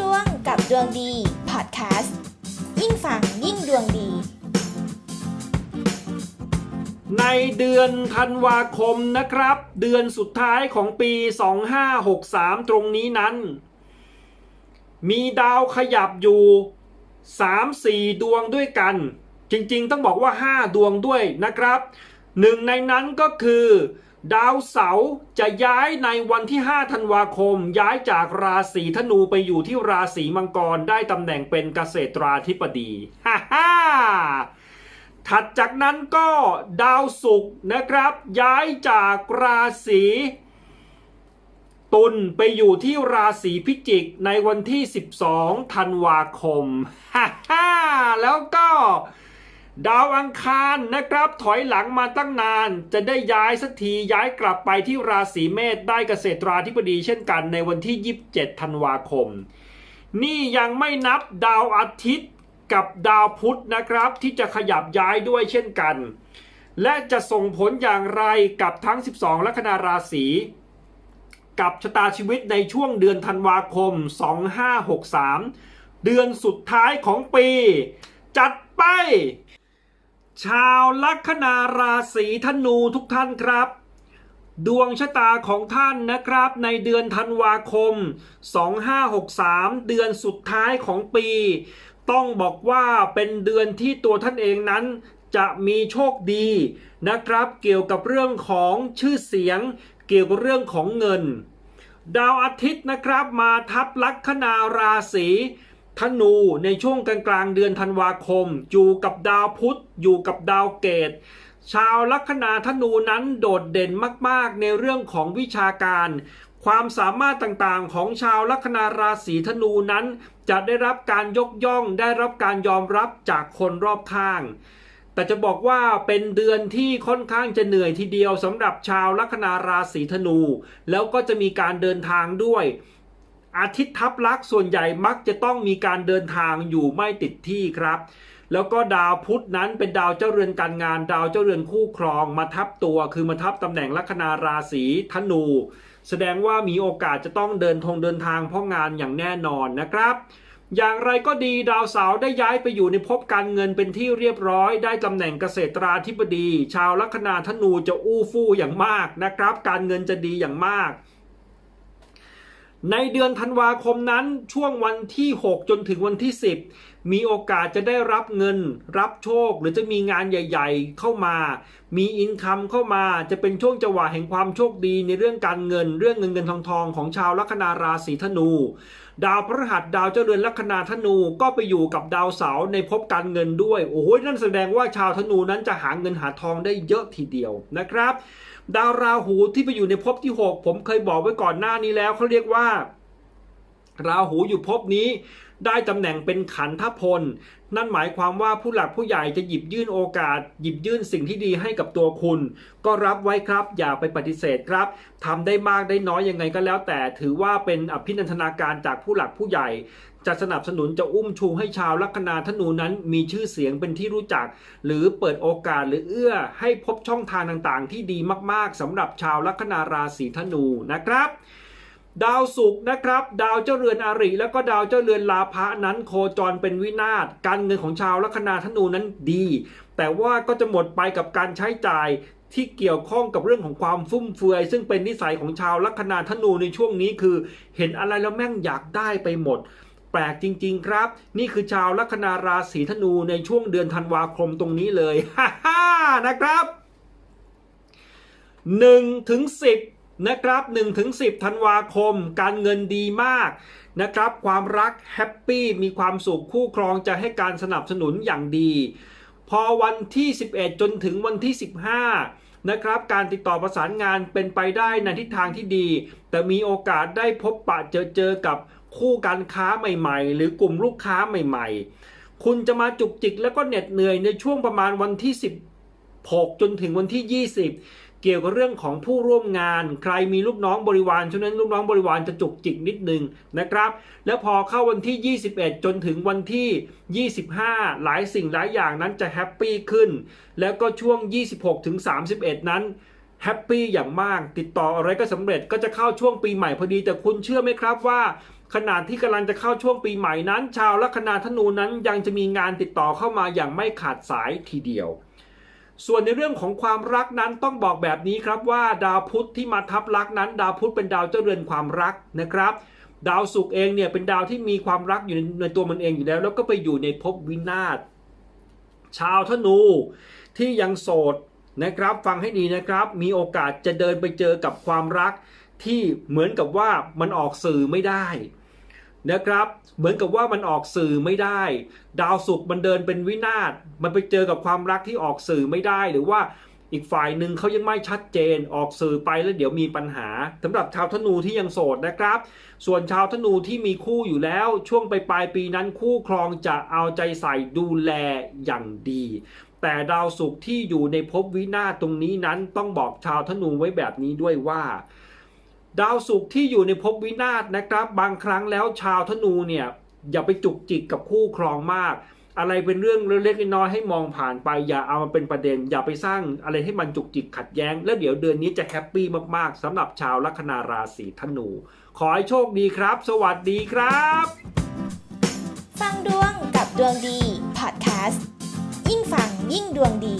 ดวงกับดวงดีพอดแคสต์ยิ่งฟังยิ่งดวงดี ในเดือนธันวาคมนะครับ เดือนสุดท้ายของปี 2563 ตรงนี้นั้น มีดาวขยับอยู่ 3-4 ดวงด้วยกัน จริงๆ ต้องบอกว่า 5 ดวงด้วยนะครับ หนึ่งในนั้นก็คือ ดาวเสาร์จะย้ายในวันที่ 5 ธันวาคม ย้ายจากราศีธนูไปอยู่ที่ราศีมังกรได้ตำแหน่งเป็นเกษตราธิบดีฮ่าฮ่าถัดจากนั้นก็ดาวศุกร์นะครับ ย้ายจากราศีตุลไปอยู่ที่ราศีพิจิกในวันที่ 12 ธันวาคมฮ่าฮ่าแล้วก็ ดาวอังคารนะครับ ถอยหลังมาตั้งนาน จะได้ย้ายสักทีย้ายกลับไปที่ราศีเมษได้เกษตราธิบดีเช่นกันในวันที่ 27 ธันวาคม นี่ยังไม่นับดาวอาทิตย์กับดาวพุธนะครับ ที่จะขยับย้ายด้วยเช่นกัน และจะส่งผลอย่างไรกับทั้ง 12 ลัคนาราศีกับชะตาชีวิตในช่วงเดือนธันวาคม 2563 เดือนสุดท้ายของปี จัดไป ชาวลัคนาราศีธนูทุกท่านครับ ดวงชะตาของท่านนะครับ ในเดือนธันวาคม 2563 เดือนสุดท้ายของปี ต้องบอกว่าเป็นเดือนที่ตัวท่านเองนั้นจะมีโชคดีนะครับ เกี่ยวกับเรื่องของชื่อเสียง เกี่ยวกับเรื่องของเงิน ดาวอาทิตย์นะครับมาทับลัคนาราศี ธนูในช่วงกลางกลางเดือนธันวาคม อยู่กับดาวพุธอยู่กับดาวเกต ชาวลัคนาธนูนั้นโดดเด่นมากๆ ในเรื่องของวิชาการ ความสามารถต่างๆ ของชาวลัคนาราศีธนูนั้น จะได้รับการยกย่องได้รับการยอมรับจากคนรอบข้าง แต่จะบอกว่าเป็นเดือนที่ค่อนข้างจะเหนื่อยทีเดียวสำหรับชาวลัคนาราศีธนู แล้วก็จะมีการเดินทางด้วย อาทิตย์ทับลักษ์ส่วนใหญ่มักจะต้องมีการเดินทางอยู่ไม่ติดที่ครับ แล้วก็ดาวพุธนั้นเป็นดาวเจ้าเรือนการงาน ดาวเจ้าเรือนคู่ครองมาทับตัวคือมาทับตำแหน่งลัคนาราศีธนู แสดงว่ามีโอกาสจะต้องเดินทงเดินทางเพราะงานอย่างแน่นอนนะครับอย่างไรก็ดีดาวเสาร์ได้ย้ายไปอยู่ในภพการเงินเป็นที่เรียบร้อย ได้ตำแหน่งเกษตราธิบดี ชาวลัคนาธนูจะอู้ฟู่อย่างมากนะครับ การเงินจะดีอย่างมาก ในเดือนธันวาคมนั้นช่วงวันที่ 6 จนถึงวันที่ 10 มีโอกาสจะได้รับเงิน รับโชคหรือจะมีงานใหญ่ ๆ เข้ามา มีอินคัมเข้ามาจะเป็นช่วงจังหวะแห่งความโชคดีในเรื่องการเงิน เรื่องเงินเงินทองทองของชาวลัคนาราศีธนู ดาวพฤหัสดาวเจ้าเรือนลัคนาธนูก็ไปอยู่กับดาวเสาร์ในภพการเงินด้วยโอ้โหนั่นแสดงว่าชาวธนูนั้นจะหาเงินหาทองได้เยอะทีเดียวนะครับ ดาวราหูที่ไปอยู่ในภพที่ 6 ผมเคยบอกไว้ก่อนหน้านี้แล้วเขาเรียกว่า ราหูอยู่ภพนี้ได้ตำแหน่งเป็นขันธพล นั่นหมายความว่าผู้หลักผู้ใหญ่จะหยิบยื่นโอกาส หยิบยื่นสิ่งที่ดีให้กับตัวคุณ ก็รับไว้ครับอย่าไปปฏิเสธครับทำได้มากได้น้อยยังไงก็แล้ว แต่ถือว่าเป็นอภินันทนาการจากผู้หลักผู้ใหญ่ จะสนับสนุนจะอุ้มชูให้ชาวลัคนาธนูนั้นมีชื่อเสียงเป็นที่รู้จัก หรือเปิดโอกาสหรือเอื้อให้พบช่องทางต่างๆ ที่ดีมากๆสำหรับชาวลัคนาราศีธนูนะครับ ดาวศุกร์นะครับ ดาวเจ้าเรือนอาริ แล้วก็ดาวเจ้าเรือนลาภะนั้นโคจรเป็นวินาศการเงินของชาวลัคนาธนูนั้นดี แต่ว่าก็จะหมดไปกับการใช้จ่ายที่เกี่ยวข้องกับเรื่องของความฟุ่มเฟือย ซึ่งเป็นนิสัยของชาวลัคนาธนูในช่วงนี้คือ เห็นอะไรแล้วแม่งอยากได้ไปหมด แปลกจริง ๆ ครับ นี่คือชาวลัคนาราศีธนูในช่วงเดือนธันวาคมตรงนี้เลยฮ่าฮนะครับ1ถึง10 นะครับ1ถึง10ธันวาคม การเงินดีมากนะครับ ความรักแฮปปี้มีความสุขคู่ครองจะให้การสนับสนุนอย่างดี พอวันที่ 11 จนถึงวันที่ 15 นะครับ การติดต่อประสานงานเป็นไปได้ในทิศทางที่ดี แต่มีโอกาสได้พบปะเจอเจอกับคู่การค้าใหม่ๆ หรือกลุ่มลูกค้าใหม่ ๆ คุณจะมาจุกจิกแล้วก็เหน็ดเหนื่อยในช่วงประมาณวันที่ 16 จนถึงวันที่ 20 เกี่ยวกับเรื่องของผู้ร่วมงาน ใครมีลูกน้องบริวารช่วงนั้นลูกน้องบริวารจะจุกจิกนิดนึงนะครับ แล้วพอเข้าวันที่ 21 จนถึงวันที่ 25 หลายสิ่งหลายอย่างนั้นจะแฮปปี้ขึ้น แล้วก็ช่วง 26 ถึง 31 นั้นแฮปปี้อย่างมาก ติดต่ออะไรก็สำเร็จก็จะเข้าช่วงปีใหม่พอดี แต่คุณเชื่อไหมครับว่าขณะที่กำลังจะเข้าช่วงปีใหม่นั้น ชาวลัคนาธนูนั้นยังจะมีงานติดต่อเข้ามาอย่างไม่ขาดสายทีเดียว ส่วนในเรื่องของความรักนั้นต้องบอกแบบนี้ครับว่าดาวพุธที่มาทับลักนั้น ดาวพุธเป็นดาวเจ้าเรือนความรักนะครับ ดาวศุกร์เองเนี่ยเป็นดาวที่มีความรักอยู่ในตัวมันเองอยู่แล้ว แล้วก็ไปอยู่ในภพวินาศชาวธนูที่ยังโสดนะครับฟังให้ดีนะครับ มีโอกาสจะเดินไปเจอกับความรักที่เหมือนกับว่ามันออกสื่อไม่ได้ นะครับ เหมือนกับว่ามันออกสื่อไม่ได้ ดาวศุกร์มันเดินเป็นวินาศมันไปเจอกับความรักที่ออกสื่อไม่ได้หรือว่าอีกฝ่ายหนึ่งเขายังไม่ชัดเจนออกสื่อไปแล้วเดี๋ยวมีปัญหาสำหรับชาวธนูที่ยังโสดนะครับ ส่วนชาวธนูที่มีคู่อยู่แล้วช่วงไปปลายปีนั้นคู่ครองจะเอาใจใส่ดูแลอย่างดี แต่ดาวศุกร์ที่อยู่ในภพวินาศตรงนี้นั้นต้องบอกชาวธนูไว้แบบนี้ด้วยว่า ดาวศุกร์ที่อยู่ในภพวินาศนะครับ บางครั้งแล้วชาวธนูเนี่ยอย่าไปจุกจิกกับคู่ครองมาก อะไรเป็นเรื่องเล็กๆน้อยๆให้มองผ่านไป อย่าเอามาเป็นประเด็น อย่าไปสร้างอะไรให้มันจุกจิกขัดแย้ง แล้วเดี๋ยวเดือนนี้จะแฮปปี้มากๆสำหรับชาวลัคนาราศีธนู ขอให้โชคดีครับ สวัสดีครับ ฟังดวงกับดวงดีพอดแคสต์ยิ่งฟังยิ่งดวงดี